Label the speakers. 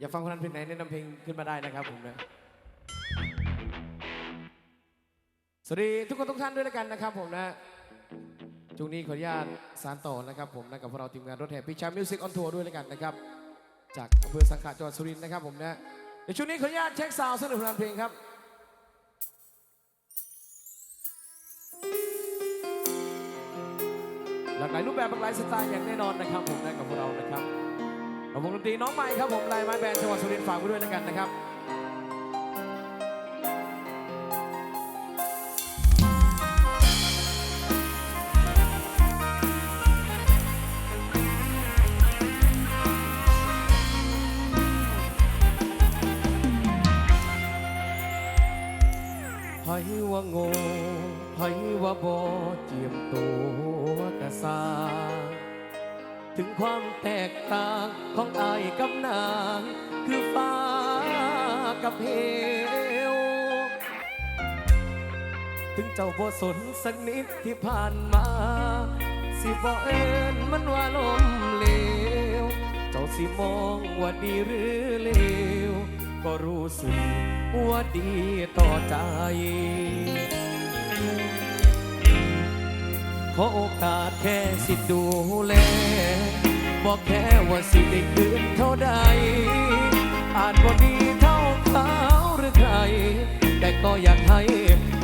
Speaker 1: อย่าฟังคนนั้นเพลงไหนแนะนำเพลงขึ้นมาได้นะครับผมนะสวัสดีทุกคนทุกท่านด้วยแล้วกันนะครับผมนะช่วงนี้ขออนุญาตสารต่อนะครับผมนะกับพวกเราทีมงานรถแห่พิชามิวสิกออนทัวร์ด้วยแล้วกันนะครับจากอำเภอสังขะจังหวัดสุรินทร์นะครับผมนะในช่วงนี้ขออนุญาตเช็คซาวด์สนุกผลงานเพลงครับหลากหลายรูปแบบหลากหลายสไตล์อย่างแน่นอนนะครับผมนะกับพวกเรานะครับ กับวงดนตรีน้องใหม่ครับผมลายไม้แบนจังหวัดสุรินทร์ฝากไว้ด้วยแล้วกันนะครับไผว่าโง่ไผว่าบ่เจียมตัวกะสา ถึงความแตกต่างของอายกับนาง คือฟ้ากับเหว ถึงเจ้าบ่สนสักนิดที่ผ่านมา สิบ่เอินมันว่าลมเหลว เจ้าสิมองว่าดีหรือเลว ก็รู้สึกว่าดีต่อใจขอโอกาสแค่สิดูแล บอกแค่ว่าสิได้คืนเท่าใด อาจบ่ดีเท่าเขาหรือใคร แต่ก็อยากให้เจ้าห